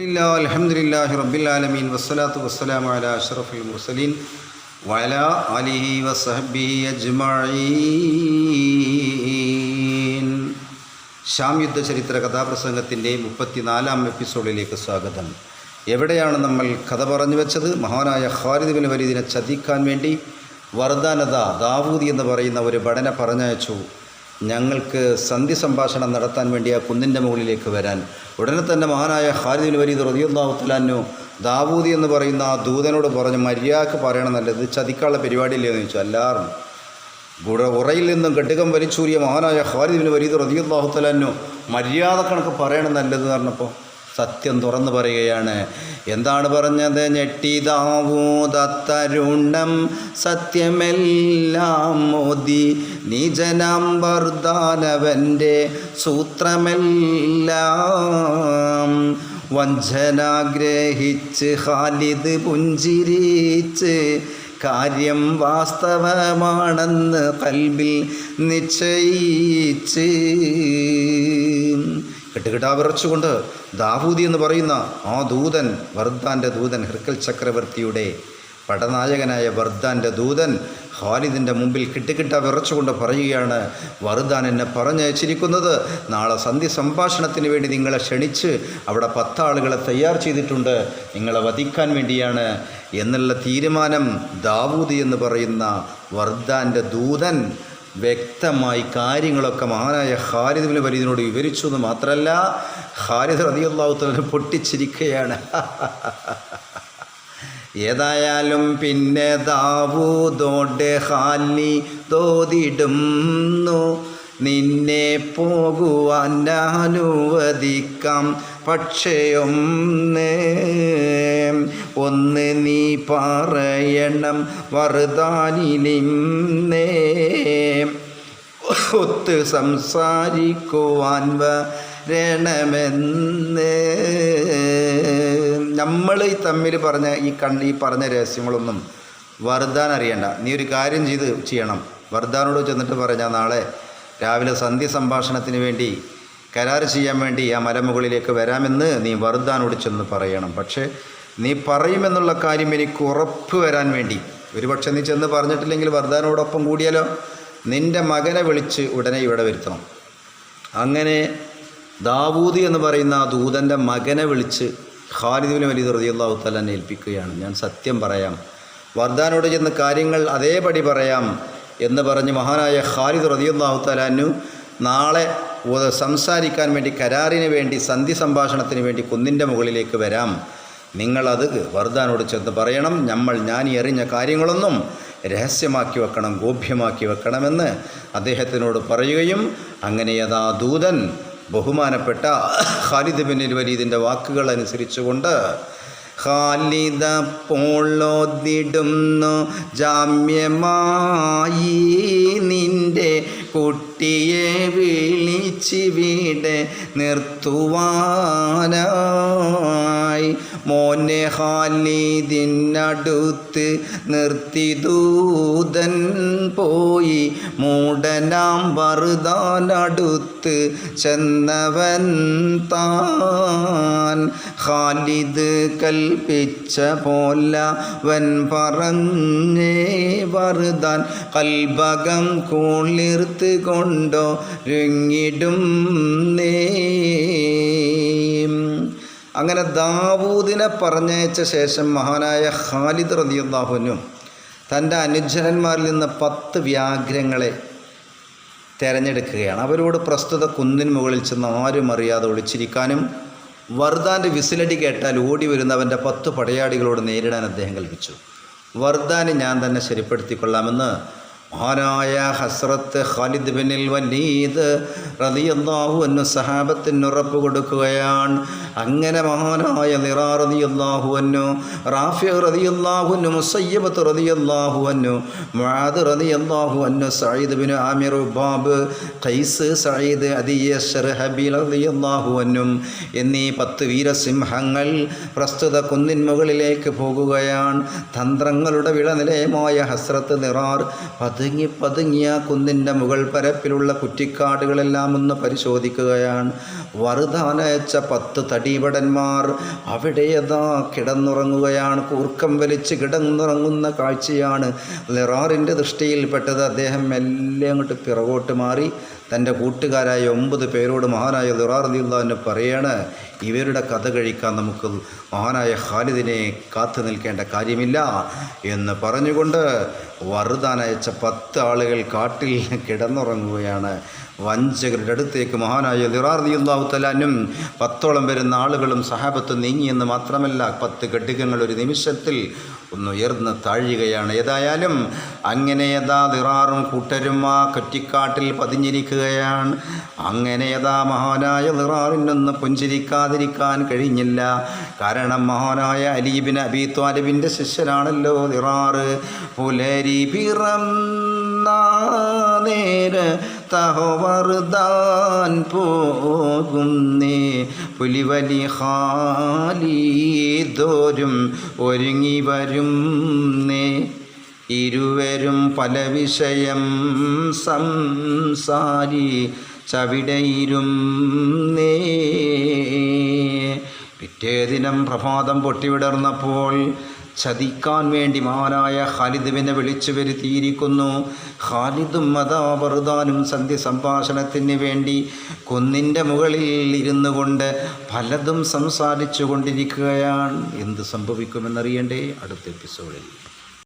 അലഹമുല്ലാ റബ്ബിലാലമീൻ വസ്സലാത്തു വസ്സലാം അല അഷറഫുൽ മുർസലീൻ വല അലിഹി വസഹബി ഷാം യുദ്ധ ചരിത്ര കഥാപ്രസംഗത്തിന്റെ മുപ്പത്തിനാലാം എപ്പിസോഡിലേക്ക് സ്വാഗതം. എവിടെയാണ് നമ്മൾ കഥ പറഞ്ഞു വെച്ചത്? മഹാനായ ഖാലിദ് ബിൻ വലീദിനെ ചതിക്കാൻ വേണ്ടി വർദാനത ദാവൂദി എന്ന് പറയുന്ന ഒരു ഭടനെ പറഞ്ഞയച്ചു. ഞങ്ങൾക്ക് സന്ധി സംഭാഷണം നടത്താൻ വേണ്ടി ആ കുന്നിന്റെ മുകളിലേക്ക് വരാൻ. ഉടനെ തന്നെ മഹാനായ ഖാലിദ് ബിൻ വരീദ് റതിയുല്ലാഹുത്തലാനു ദാവൂദി എന്ന് പറയുന്ന ആ ദൂതനോട് പറഞ്ഞു മര്യാദയ്ക്ക് പറയണം നല്ലത് ചതിക്കാനുള്ള പരിപാടിയില്ലേ എന്ന് ചോദിച്ചു. എല്ലാവരും ഗുഡ ഉറയിൽ നിന്നും കെട്ടുകം വലിച്ചൂരിയ മഹാനായ ഖാലിദിന് വരീദ് റതിയുല്ലാഹുത്തലാനു മര്യാദ കണക്ക് പറയണം നല്ലത് പറഞ്ഞപ്പോൾ സത്യം തുറന്നു പറയുകയാണ്. എന്താണ് പറഞ്ഞത്? ഞെട്ടിതാവൂതത്തരുണം സത്യമെല്ലാം മോദി. നീജനാം വർദ്ധാനവന്റെ സൂത്രമെല്ലാം. വഞ്ചനാഗ്രഹിച്ച് ഹാലിത് പുഞ്ചിരിച്ച് കാര്യം വാസ്തവമാണെന്ന് കൽബിൽ നിശ്ചയിച്ച്. കെട്ടുകെട്ടാ വിറച്ചുകൊണ്ട് ദാവൂദി എന്ന് പറയുന്ന ആ ദൂതൻ വർദ്ധാന്റെ ദൂതൻ ഹൃക്കൽ ചക്രവർത്തിയുടെ പടനായകനായ വർദ്ധാന്റെ ദൂതൻ ഖാലിദിന്റെ മുമ്പിൽ കിട്ടുകിട്ട വിറച്ചുകൊണ്ട് പറയുകയാണ് വർദ്ധാൻ എന്നെ പറഞ്ഞയച്ചിരിക്കുന്നത്. നാളെ സന്ധി സംഭാഷണത്തിന് വേണ്ടി നിങ്ങളെ ക്ഷണിച്ച് അവിടെ പത്താളുകളെ തയ്യാർ ചെയ്തിട്ടുണ്ട്. നിങ്ങളെ വധിക്കാൻ വേണ്ടിയാണ്. എന്നുള്ള തീരുമാനം ദാവൂദി എന്ന് പറയുന്ന വർദ്ധാന്റെ ദൂതൻ വ്യക്തമായി കാര്യങ്ങളൊക്കെ മഹാനായ ഹാരിദ് ബിൻ വലീദിനോട് വിവരിച്ചു എന്ന് മാത്രമല്ല ഹാരിദ് റതിയുള്ള പൊട്ടിച്ചിരിക്കുകയാണ്. ഏതായാലും പിന്നെ ദാവൂതോടെ ഹാലി തോതിടുന്നു നിന്നെ പോകുവാൻ അനുവദിക്കാം. പക്ഷേ ഒന്ന് ഒന്ന് നീ പറയണം വറുതാനിലിന്നേ ഒത്ത് സംസാരിക്കുവാൻ വരണമെന്ന്. നമ്മൾ ഈ തമ്മിൽ പറഞ്ഞ ഈ കണ്ട് ഈ പറഞ്ഞ രഹസ്യങ്ങളൊന്നും വർദ്ധാൻ അറിയണ്ട. നീ ഒരു കാര്യം ചെയ്ത് ചെയ്യണം. വർദ്ധാനോട് ചെന്നിട്ട് പറഞ്ഞാൽ നാളെ രാവിലെ സന്ധ്യ സംഭാഷണത്തിന് വേണ്ടി കരാർ ചെയ്യാൻ വേണ്ടി ആ മലമുകളിലേക്ക് വരാമെന്ന് നീ വറുദാനോട് ചെന്ന് പറയണം. പക്ഷേ നീ പറയുമെന്നുള്ള കാര്യം എനിക്ക് ഉറപ്പ് വരാൻ വേണ്ടി. ഒരുപക്ഷെ നീ ചെന്ന് പറഞ്ഞിട്ടില്ലെങ്കിൽ വറുദാനോടൊപ്പം കൂടിയാലോ? നിന്റെ മകനെ വിളിച്ച് ഉടനെ ഇവിടെ വരുത്തണം. അങ്ങനെ ദാവൂദ് എന്ന് പറയുന്ന ആ ദൂതന്റെ മകനെ വിളിച്ച് ഖാലിദുബിന് വലിയ ഹൃദയുള്ള തലാനെ ഏൽപ്പിക്കുകയാണ്. ഞാൻ സത്യം പറയാം വർദ്ധാനോട് ചെന്ന് കാര്യങ്ങൾ അതേപടി പറയാം എന്ന് പറഞ്ഞ് മഹാനായ ഖാലിദ് റതിയുള്ള തലാനു നാളെ സംസാരിക്കാൻ വേണ്ടി കരാറിന് വേണ്ടി സന്ധി സംഭാഷണത്തിന് വേണ്ടി കുന്നിന്റെ മുകളിലേക്ക് വരാം. നിങ്ങളത് വർദ്ധാനോട് ചെന്ന് പറയണം. നമ്മൾ ഞാൻ എറിഞ്ഞ കാര്യങ്ങളൊന്നും രഹസ്യമാക്കി വെക്കണം ഗോപ്യമാക്കി വെക്കണമെന്ന് അദ്ദേഹത്തിനോട് പറയുകയും അങ്ങനെ യഥാ ദൂതൻ ബഹുമാനപ്പെട്ട ഖാലിദ് ബിൻ വലീദിന്റെ വാക്കുകൾ അനുസരിച്ചുകൊണ്ട് ഖാലിദ പോളോദിടുന്നു ജാമ്യമായി നിന്റെ കുട്ടിയെ വിളിച്ചിവിടെ നിർത്തുവാനായി മോനെ ഹാലിദിനടുത്ത് നിർത്തി ദൂതൻ പോയി. മൂടനാം വറുതാനടുത്ത് ചെന്നവൻ താൻ. ഖാലിദ് കൽപ്പിച്ച പോലവൻ പറഞ്ഞേ വറുതാൻ. കൽഭകം കുളിർത്ത് കൊണ്ടോ രുങ്ങിടും നേ അങ്ങനെ ദാവൂദിനെ പറഞ്ഞയച്ച ശേഷം മഹാനായ ഖാലിദ് റതിയുദ്ദാഹുനും തന്റെ അനുജനന്മാരിൽ നിന്ന് പത്ത് വ്യാഘ്രങ്ങളെ തിരഞ്ഞെടുക്കുകയാണ്. അവരോട് പ്രസ്തുത കുന്നിന് മുകളിൽ ചെന്ന് ആരും അറിയാതെ ഒളിച്ചിരിക്കാനും വർദാന്റെ വിസിലടി കേട്ടാൽ ഓടി വരുന്നവന്റെ പത്ത് പടയാളികളോട് നേരിടാൻ അദ്ദേഹം കൽപ്പിച്ചു. വർദാനെ ഞാൻ തന്നെ ശരിപ്പെടുത്തിക്കൊള്ളാമെന്ന് മഹാനായ ഹസ്രത്ത് ഖാലിദ് ബിനിൽ വലീദ് റതിയല്ലാഹു എന്നു സഹാബത്തിന് ഉറപ്പ് കൊടുക്കുകയാണ്. അങ്ങനെ മഹാനായ നിറാ റതിയല്ലാഹു എന്നു റാഫിയ റതിയല്ലാഹു എന്നു മുസയ്യബത്ത് റതിയല്ലാഹു എന്നു മുആദ് റതിയല്ലാഹു എന്നു സയ്യിദ് ബിൻ ആമിർ ബാബ് ഖൈസ് സയ്യിദ് അദിയ ഹബീൽ റതിയല്ലാഹു എന്നും എന്നീ പത്ത് വീരസിംഹങ്ങൾ പ്രസ്തുത കുന്നിൻ മുകളിലേക്ക് പോകുകയാണ്. തന്ത്രങ്ങളുടെ വിളനിലയമായ ഹസ്രത്ത് നിറാർ പതുങ്ങി പതുങ്ങിയ കുന്നിന്റെ മുകൾ പരപ്പിലുള്ള കുറ്റിക്കാടുകളെല്ലാം ഒന്ന് പരിശോധിക്കുകയാണ്. വറുതാനയച്ച പത്ത് തടി തടീപടന്മാർ അവിടെ യഥാ കിടന്നുറങ്ങുകയാണ്. കൂർക്കം വലിച്ച് കിടന്നുറങ്ങുന്ന കാഴ്ചയാണ് ലിറാറിന്റെ ദൃഷ്ടിയിൽപ്പെട്ടത് അദ്ദേഹം മെല്ലെ അങ്ങോട്ട് പിറകോട്ട് മാറി തന്റെ കൂട്ടുകാരായ ഒമ്പത് പേരോട് മഹാനായ ലിറാർദിയുള്ളവന് പറയാണ് ഇവരുടെ കഥ കഴിക്കാൻ നമുക്ക് മഹാനായ ഖാലിദിനെ കാത്തു നിൽക്കേണ്ട കാര്യമില്ല എന്ന് പറഞ്ഞുകൊണ്ട് വറുതാൻ അയച്ച പത്ത് ആളുകൾ കാട്ടിൽ കിടന്നുറങ്ങുകയാണ്. വഞ്ചകരുടെ അടുത്തേക്ക് മഹാനായ ദിറാർ തലാനും പത്തോളം വരുന്ന ആളുകളും സഹാബത്ത് നീങ്ങിയെന്ന് മാത്രമല്ല പത്ത് ഘടികങ്ങൾ ഒരു നിമിഷത്തിൽ ഒന്ന് ഉയർന്ന് താഴുകയാണ്. ഏതായാലും അങ്ങനെ യഥാ ദിറാറും കൂട്ടരും ആ കറ്റിക്കാട്ടിൽ പതിഞ്ഞിരിക്കുകയാണ്. അങ്ങനെ യഥാ മഹാനായ ദിറാറിനൊന്ന് പുഞ്ചിരിക്കാതിരിക്കാൻ കഴിഞ്ഞില്ല. കാരണം മഹാനായ അലീബിൻ അബി ത്വാലിബിന്റെ ശിഷ്യനാണല്ലോ നിറാറ് പുലരി പിറന്ന നേര തഹവർദാൻ പോകുന്നേ. പുലിവലി ഹാലീതോരും ഒരുങ്ങി വരും നേ ഇരുവരും പല വിഷയം സംസാരി ചവിടയിരും നേ പിറ്റേ ദിനം പ്രഭാതം പൊട്ടിവിടർന്നപ്പോൾ ചതിക്കാൻ വേണ്ടി മാനായ ഖാലിദുവിനെ വിളിച്ചു വരുത്തിയിരിക്കുന്നു. ഖാലിദും മതാപറുദാനും സന്ധ്യ സംഭാഷണത്തിന് വേണ്ടി കുന്നിന്റെ മുകളിൽ ഇരുന്നു കൊണ്ട് പലതും സംസാരിച്ചു കൊണ്ടിരിക്കുകയാണ്. എന്ത് സംഭവിക്കുമെന്നറിയണ്ടേ? അടുത്ത എപ്പിസോഡിൽ